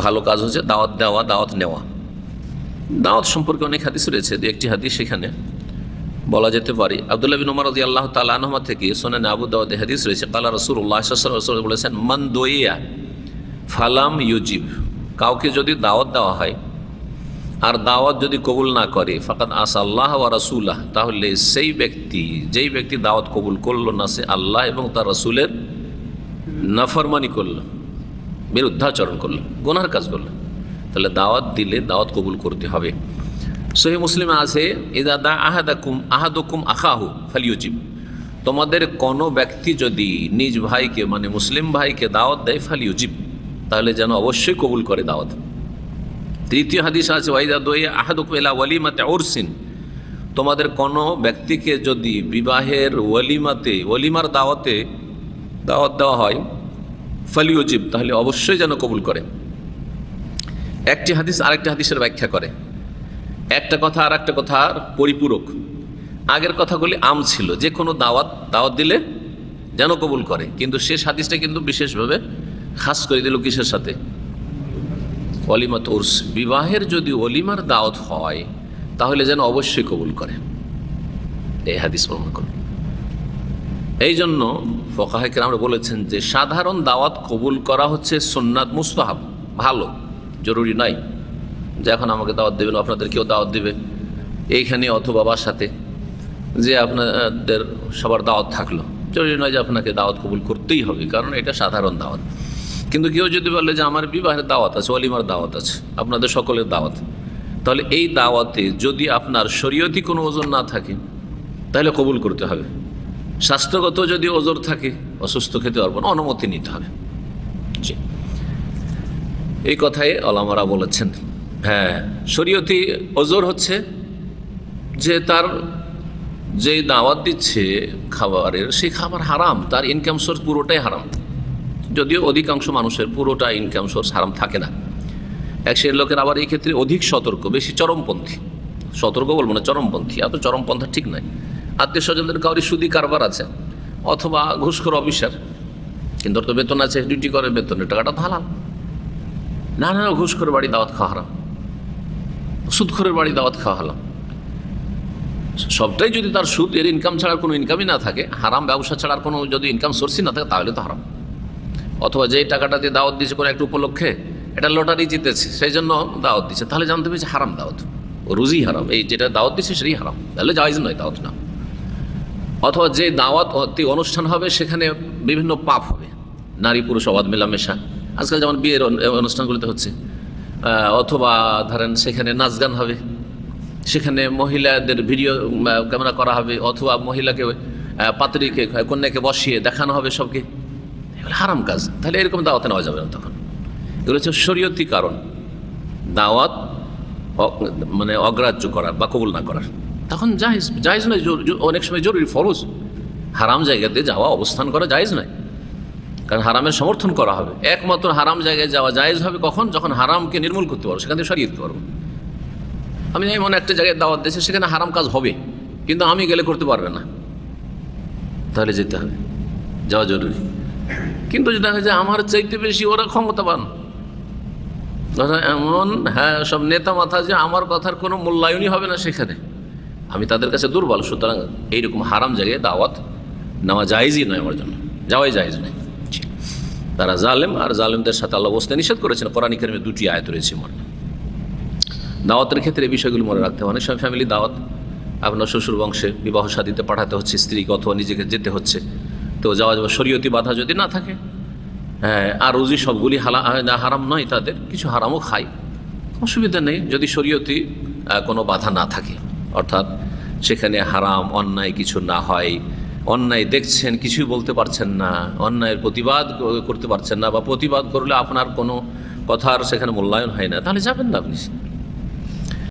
ভালো কাজ হচ্ছে দাওয়াত দেওয়া, দাওয়াত নেওয়া। দাওয়াত সম্পর্কে অনেক হাদিস রয়েছে, দু একটি হাদিস সেখানে বলা যেতে পারে। আবদুল্লাহ বিন উমর রাজি আল্লাহ তালাহমা থেকে সোনান আবু দাওয়াদ হাদিস রয়েছে, কালা রসুল্লাহ রসুল বলেছেন, মান দইয়া ফালাম ইউজিব। কাউকে যদি দাওয়াত দেওয়া হয়, আর দাওয়াত যদি কবুল না করে ফাকাত আস আল্লাহ ওয়া রাসুল্লাহ তাহলে সেই ব্যক্তি, যেই ব্যক্তি দাওয়াত কবুল করল না, সে আল্লাহ এবং তার রসুলের নাফরমানি করল। বিরুদ্ধাচরণ করল, গোনার কাজ করল। তাহলে দাওয়াত দিলে দাওয়াত কবুল করতে হবে। সহি মুসলিমে আছে, ইদা দা আহাদাকুম, আহাদুকুম আখাহু ফালিউজিব। তোমাদের কোনো ব্যক্তি যদি নিজ ভাইকে মানে মুসলিম ভাইকে দাওয়াত দেয় ফালিউজিব, তাহলে যেন অবশ্যই কবুল করে দাওয়াত। তৃতীয় হাদিস আছে, ওয়াইদা দোয়ে আহাদুকুম এলা ওয়ালিমাতে ওরসিন তোমাদের কোনো ব্যক্তিকে যদি বিবাহের ওয়ালিমাতে, ওয়ালিমার দাওয়াতে দাওয়াত দেওয়া হয় ফালিউজিব, তাহলে অবশ্যই যেন কবুল করে। একটি হাদিস আরেকটি হাদিসের ব্যাখ্যা করে। একটা কথা আর একটা কথার পরিপূরক। আগের কথাগুলি আম ছিল, যে কোনো দাওয়াত দাওয়াত দিলে যেন কবুল করে। কিন্তু শেষ হাদিসটা কিন্তু বিশেষভাবে খাস করে দিল কিসের সাথে? অলিমাত তোর্স বিবাহের যদি অলিমার দাওয়াত হয়, তাহলে যেন অবশ্যই কবুল করে। এই হাদিস প্রমাণ করে এই জন্য ফকাহেকের আমরা বলেছেন যে সাধারণ দাওয়াত কবুল করা হচ্ছে সোননাথ মুস্তাহাব। ভালো, জরুরি নাই যে এখন আমাকে দাওয়াত দেবেন আপনাদের কেউ দাওয়াত দেবে। এইখানে অথবা সাথে যে আপনাদের সবার দাওয়াত থাকল। জরুরি নয় যে আপনাকে দাওয়াত কবুল করতেই হবে, কারণ এটা সাধারণ দাওয়াত। কিন্তু কেউ যদি বলে যে আমার বিবাহের দাওয়াত আছে অলিমার দাওয়াত আছে, আপনাদের সকলের দাওয়াত, তাহলে এই দাওয়াতে যদি আপনার শরীয়তি কোনো ওজন না থাকে, তাহলে কবুল করতে হবে। স্বাস্থ্যগত যদি ওজোর থাকে, অসুস্থ খেতে পারব না, অনুমতি নিতে হবে। এই কথাই আলামারা বলেছেন। হ্যাঁ শরীয়তি ওজোর হচ্ছে যে তার যে দাওয়াত দিচ্ছে খাবারের, সেই খাবার হারাম, তার ইনকাম সোর্স পুরোটাই হারাম। যদিও অধিকাংশ মানুষের পুরোটা ইনকাম সোর্স হারাম থাকে না। এক সে লোকের আবার এই ক্ষেত্রে অধিক সতর্ক, বেশি চরমপন্থী। সতর্ক বলব না চরমপন্থী, এত চরমপন্থা ঠিক নয়। আত্মীয় স্বজনদের কাউরি সুদি কারবার আছে, অথবা ঘুষখোর অফিসার। কিন্তু তো বেতন আছে ডিউটি করে বেতনের টাকাটা তো হালাল। না না ঘুষখোর বাড়ি দাওয়াত খাওয়া হারাম। সুদখোরের বাড়ি দাওয়াত খাওয়া হালাম সবটাই যদি তার সুদ, এর ইনকাম ছাড়া কোনো ইনকামই না থাকে, হারাম ব্যবসা ছাড়ার কোনো যদি ইনকাম সোর্সই না থাকে, তাহলে তো হারাম। অথবা যেই টাকাটা দিয়ে দাওয়াত দিয়েছে কোনো একটা উপলক্ষে, এটা লটারি জিতেছে সেই জন্য দাওয়াত দিচ্ছে তাহলে জানতে পেরেছে হারাম দাওয়াত। রুজি হারাম, এই যেটা দাওয়াত দিচ্ছে সেটাই হারাম। তাহলে জায়জ নয় দাওয়াত না। অথবা যে দাওয়াত অনুষ্ঠান হবে, সেখানে বিভিন্ন পাপ হবে। নারী, পুরুষ, অবাধ, মেলামেশা। আজকাল যেমন বিয়ের অনুষ্ঠানগুলিতে হচ্ছে। অথবা ধরেন সেখানে নাচ গান হবে। সেখানে মহিলাদের ভিডিও ক্যামেরা করা হবে। অথবা মহিলাকে পাত্রীকে, কন্যাকে বসিয়ে দেখানো হবে সবকে। এগুলো হারাম কাজ। তাহলে এরকম দাওয়াতে নেওয়া যাবে না তখন। এগুলো হচ্ছে শরীয়তি কারণ। দাওয়াত মানে অগ্রাহ্য করার বা কবুল না করার। তখন জাহেজ জাহেজ নয় অনেক সময় জরুরি ফরজ। হারাম জায়গাতে যাওয়া অবস্থান করা জায়েজ নয়। কারণ হারামের সমর্থন করা হবে। একমাত্র হারাম জায়গায় যাওয়া জায়েজ হবে কখন? যখন হারামকে নির্মূল করতে পারব সেখান থেকে সরিয়ে দিতে পারব আমি এমন একটা জায়গায় দাওয়াত দিয়েছি, সেখানে হারাম কাজ হবে, কিন্তু আমি গেলে করতে পারবে না। তাহলে যেতে হবে। যাওয়া জরুরি। কিন্তু যেটা হয় যে আমার চাইতে বেশি ওরা ক্ষমতাবান। ধরো এমন হ্যাঁ সব নেতা মাথা যে আমার কথার কোনো মূল্যায়নই হবে না সেখানে। আমি তাদের কাছে দুর্বল, সুতরাং এইরকম হারাম জায়গায় দাওয়াত নেওয়া জায়েজই নয় আমার জন্য। যাওয়াই জায়েজ নয়। তারা জালেম, আর জালেমদের সাথে আল্লাহ বসতে নিষেধ করেছেন। কোরআন কারিমে দুটি আয়াত রয়েছে মনে দাওয়াতের ক্ষেত্রে এই বিষয়গুলো মনে রাখতে হবে। অনেক সময় ফ্যামিলি দাওয়াত আপনার শ্বশুর, বংশে বিবাহ সাদিতে পাঠাতে হচ্ছে, স্ত্রীকে অথবা নিজেকে যেতে হচ্ছে। তো যাওয়া যাওয়া, শরীয়তি বাধা যদি না থাকে হ্যাঁ আর রুজি সবগুলি হালা হারাম নয় তাদের, কিছু হারামও খায়। অসুবিধা নেই। যদি শরীয়তি কোনো বাধা না থাকে। অর্থাৎ সেখানে হারাম, অন্যায় কিছু না হয়। অন্যায় দেখছেন, কিছুই বলতে পারছেন না। অন্যায়ের প্রতিবাদ করতে পারছেন না বা প্রতিবাদ করলে আপনার কোনো কথার সেখানে মূল্যায়ন হয় না। তাহলে যাবেন না আপনি।